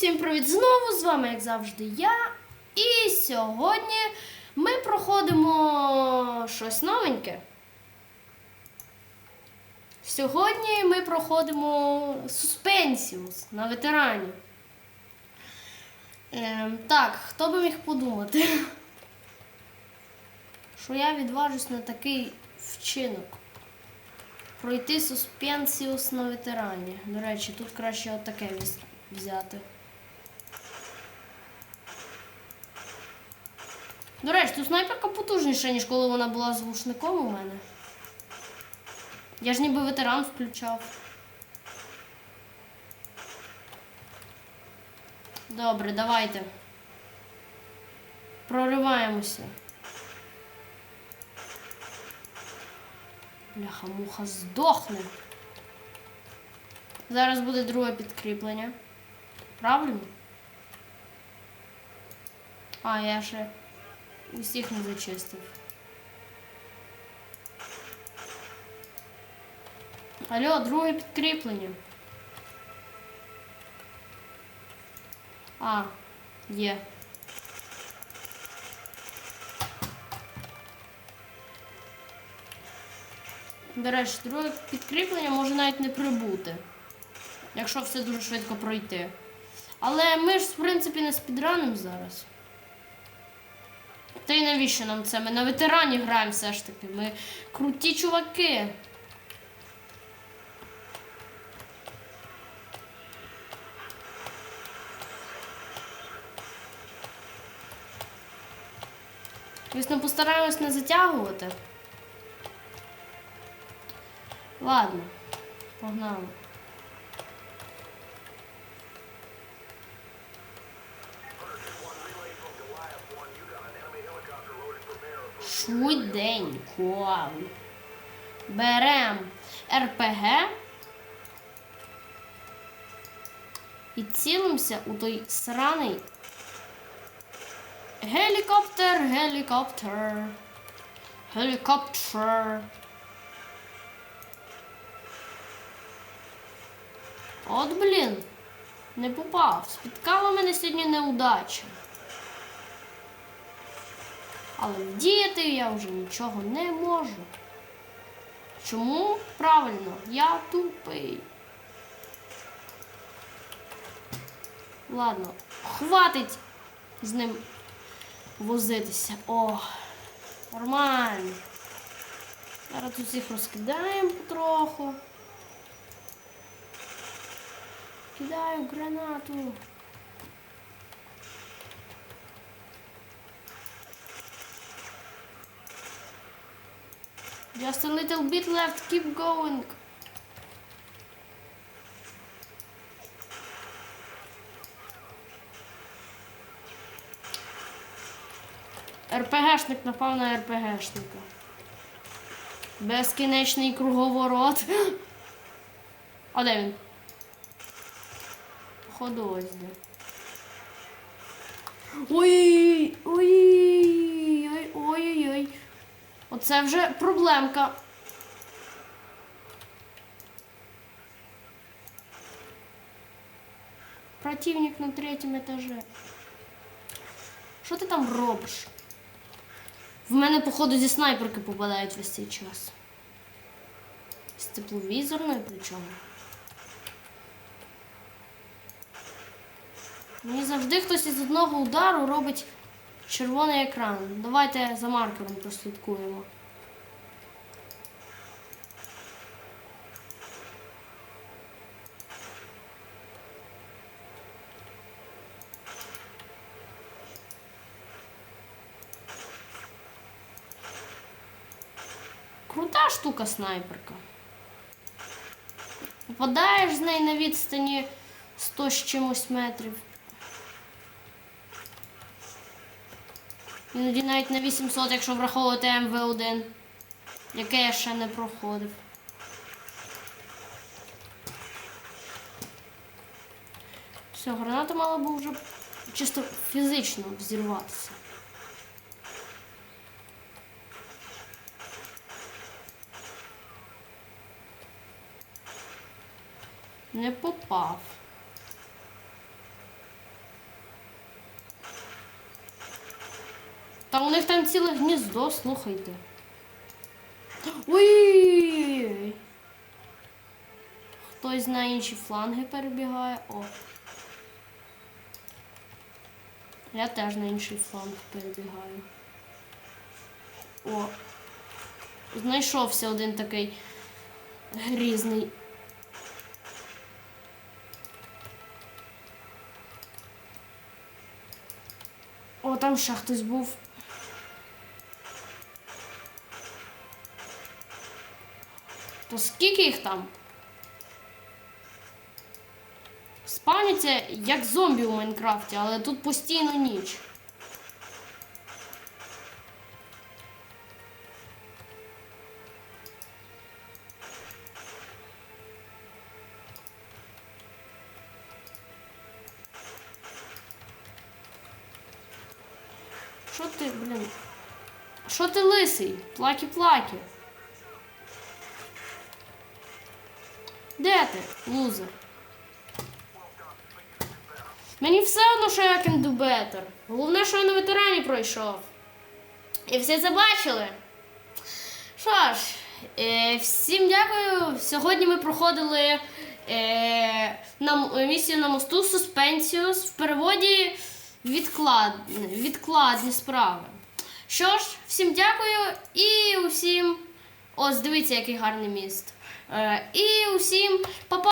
всім привіт знову! З вами, як завжди, я. І сьогодні ми проходимо щось новеньке. Сьогодні ми проходимо Суспенсіус на ветерані. Ем, так, хто би міг подумати, що я відважусь на такий вчинок. Пройти суспенсіус на ветерані. До речі, тут краще отаке взяти. До речі, тут снайперка потужніша, ніж коли вона була з глушником у мене. Я ж ніби ветеран включав. Добре, давайте. Прориваємося. Бляха, муха здохне. Зараз буде друге підкріплення. Правильно? А, я ще усіх не зачистив. Алло, друге підкріплення. А, є. До речі, друге підкріплення може навіть не прибути, якщо все дуже швидко пройти. Але ми ж, в принципі, не спідраним зараз. Та й навіщо нам це? Ми на ветерані граємо все ж таки. Ми круті чуваки. Звісно, постараємось не затягувати. Ладно, погнали. Швиденько. Берем РПГ і цілимося у той сраний гелікоптер, гелікоптер. Гелікоптер. От блін, не попав. Спіткала мене сьогодні неудача. Але вдіяти я вже нічого не можу. Чому? Правильно, я тупий. Ладно, хватить з ним возитися. О, нормально. Зараз усіх розкидаємо потроху. Кидаю гранату. Just a little bit left, keep going. РПГшник напав на РПГшника. Безкінечний круговорот. А де він? Походу ось де. Ой, ой, ой, ой. Оце вже проблемка. Противник на третьому етажі. Що ти там робиш? В мене, походу, зі снайперки попадають весь цей час. З тепловізорною причому. Мені завжди хтось із одного удару робить червоний екран. Давайте за маркером прослідкуємо. Штука снайперка. Попадаєш з неї на відстані 100 з чимось метрів. Іноді навіть на 800, якщо враховувати МВ1, яке я ще не проходив. Все, граната мала би вже чисто фізично взірватися. Не попав. Та у них там ціле гніздо, слухайте. Ой! Хтось на інші фланги перебігає. О! Я теж на інший фланг перебігаю. О! Знайшовся один такий грізний. О, там ще хтось був. То скільки їх там? Спавняться як зомбі у Майнкрафті, але тут постійно ніч. Що ти, блін? Що ти лисий? Плакі-плакі. Де ти, лузер? Мені все одно, що я can do better. Головне, що я на ветерані пройшов. І всі це бачили. Що ж, е, всім дякую. Сьогодні ми проходили е, на, місію на мосту Суспенсіус в переводі відклад, відкладні справи. Що ж, всім дякую і усім. Ось дивіться, який гарний міст. Е, і усім па-па!